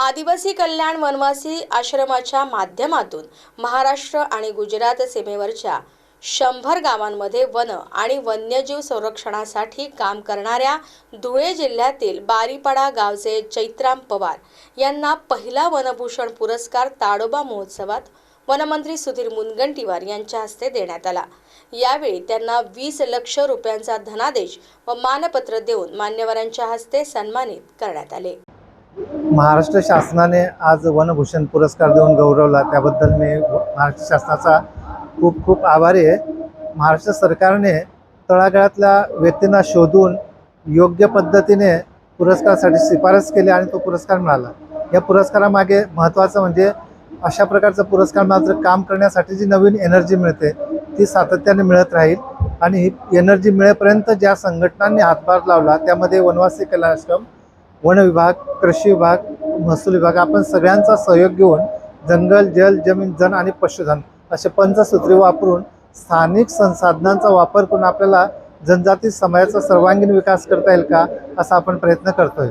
आदिवासी कल्याण वनवासी आश्रमाच्या माध्यमातून महाराष्ट्र आणि गुजरात सीमेवरच्या शंभर गावांमध्ये वन आणि वन्यजीव संरक्षणासाठी काम करणाऱ्या धुळे जिल्ह्यातील बारीपाडा गावचे चैत्राम पवार यांना पहिला वनभूषण पुरस्कार ताडोबा महोत्सवात वनमंत्री सुधीर मुनगंटीवार यांच्या हस्ते देण्यात आला. यावेळी त्यांना वीस लक्ष रुपयांचा धनादेश व मानपत्र देऊन मान्यवरांच्या हस्ते सन्मानित करण्यात आले. महाराष्ट्र शासनाने आज वनभूषण पुरस्कार देऊन गौरवला. त्याबद्दल मी महाराष्ट्र शासनाचा खूप खूप आभारी आहे. महाराष्ट्र सरकारने तळागाळातल्या व्यक्तींना शोधून योग्य पद्धतीने पुरस्कारासाठी शिफारस केली आणि तो पुरस्कार मिळाला. या पुरस्कारामागे महत्त्वाचं म्हणजे अशा प्रकारचा पुरस्कार मात्र काम करण्यासाठी जी नवीन एनर्जी मिळते ती सातत्याने मिळत राहील. आणि ही एनर्जी मिळेपर्यंत ज्या संघटनांनी हातभार लावला त्यामध्ये वनवासी कल्याण आश्रम वन विभाग कृषी विभाग महसूल विभाग आपण सगळ्यांचा सहयोग घेऊन जंगल जल जमीन जन आणि पशुधन असे पंचसूत्री वापरून स्थानिक संसाधनांचा वापर करून आपल्याला जनजाती समाजाचा सर्वांगीण विकास करता येईल का असा आपण प्रयत्न करतोय.